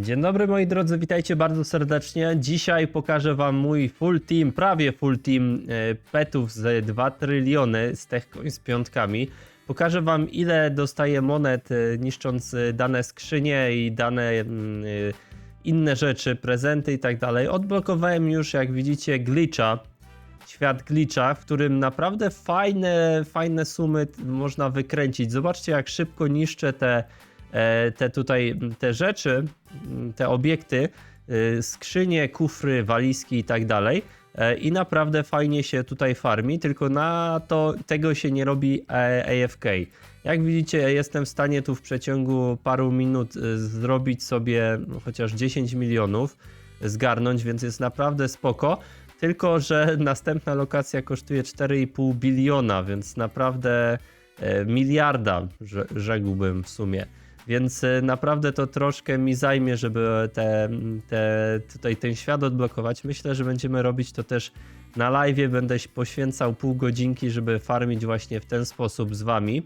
Dzień dobry moi drodzy, witajcie bardzo serdecznie. Dzisiaj pokażę wam mój full team, prawie full team e, petów z 2 tryliony z tech z piątkami. Pokażę wam ile dostaję monet e, niszcząc e, dane skrzynie i dane mm, inne rzeczy, prezenty i tak dalej. Odblokowałem już jak widzicie glitcha, świat glitcha, w którym naprawdę fajne, fajne sumy można wykręcić. Zobaczcie jak szybko niszczę te te tutaj te rzeczy, te obiekty, y, skrzynie, kufry, walizki i tak dalej. E, I naprawdę fajnie się tutaj farmi, tylko na to tego się nie robi e, AFK. Jak widzicie, jestem w stanie tu w przeciągu paru minut y, zrobić sobie no, chociaż 10 milionów, zgarnąć, więc jest naprawdę spoko. Tylko, że następna lokacja kosztuje 4,5 biliona, więc naprawdę e, miliarda, rze- rzekłbym w sumie. Więc e, naprawdę to troszkę mi zajmie, żeby te, te, tutaj ten świat odblokować. Myślę, że będziemy robić to też na live. Będę poświęcał pół godzinki, żeby farmić właśnie w ten sposób z wami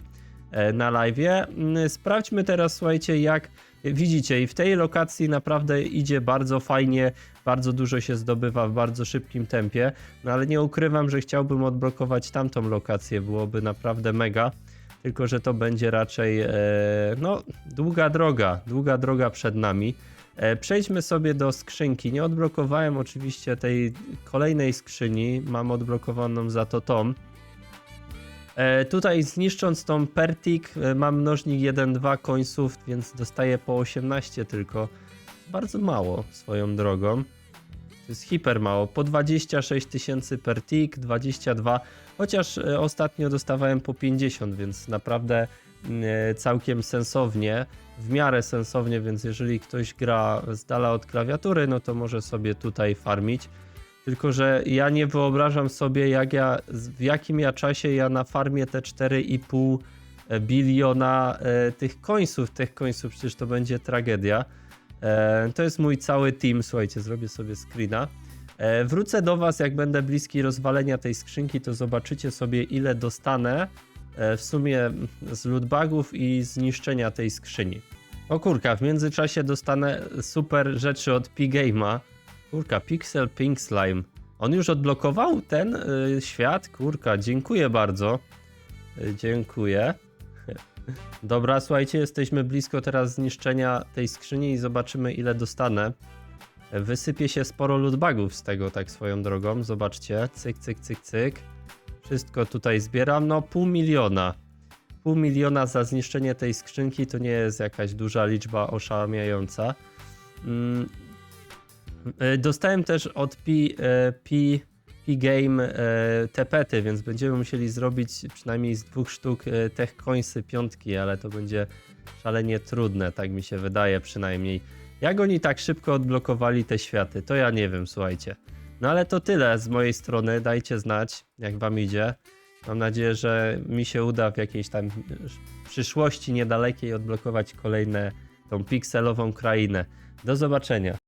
e, na live. Mm, Sprawdźmy teraz, słuchajcie, jak widzicie, i w tej lokacji naprawdę idzie bardzo fajnie, bardzo dużo się zdobywa w bardzo szybkim tempie. No ale nie ukrywam, że chciałbym odblokować tamtą lokację, byłoby naprawdę mega tylko że to będzie raczej e, no, długa droga, długa droga przed nami. E, przejdźmy sobie do skrzynki. Nie odblokowałem oczywiście tej kolejnej skrzyni, mam odblokowaną za to tą. E, tutaj zniszcząc tą Pertik mam mnożnik 1-2 końców, więc dostaję po 18 tylko. Bardzo mało swoją drogą. To jest hiper mało. Po 26 tysięcy per tick, 22. Chociaż e, ostatnio dostawałem po 50, więc naprawdę e, całkiem sensownie. W miarę sensownie, więc jeżeli ktoś gra z dala od klawiatury, no to może sobie tutaj farmić. Tylko, że ja nie wyobrażam sobie, jak ja, w jakim ja czasie ja na farmie te 4,5 biliona e, tych końców. Tych końców przecież to będzie tragedia. E, to jest mój cały team. Słuchajcie, zrobię sobie screena. E, wrócę do Was, jak będę bliski rozwalenia tej skrzynki, to zobaczycie sobie, ile dostanę e, w sumie z lootbagów i zniszczenia tej skrzyni. O kurka, w międzyczasie dostanę super rzeczy od P-Game'a. Kurka, Pixel Pink Slime. On już odblokował ten y, świat? Kurka, dziękuję bardzo. Y, dziękuję. Dobra, słuchajcie, jesteśmy blisko teraz zniszczenia tej skrzyni i zobaczymy ile dostanę. Wysypie się sporo lootbagów z tego, tak swoją drogą. Zobaczcie, cyk, cyk, cyk, cyk. Wszystko tutaj zbieram, no pół miliona. Pół miliona za zniszczenie tej skrzynki to nie jest jakaś duża liczba oszałamiająca. Mm. Y, Dostałem też od P, e, Game e, te pety, więc będziemy musieli zrobić przynajmniej z dwóch sztuk e, tech coinsy piątki, ale to będzie szalenie trudne, tak mi się wydaje przynajmniej. Jak oni tak szybko odblokowali te światy, to ja nie wiem, słuchajcie. No ale to tyle z mojej strony, dajcie znać, jak wam idzie. Mam nadzieję, że mi się uda w jakiejś tam przyszłości niedalekiej odblokować kolejne tą pikselową krainę. Do zobaczenia.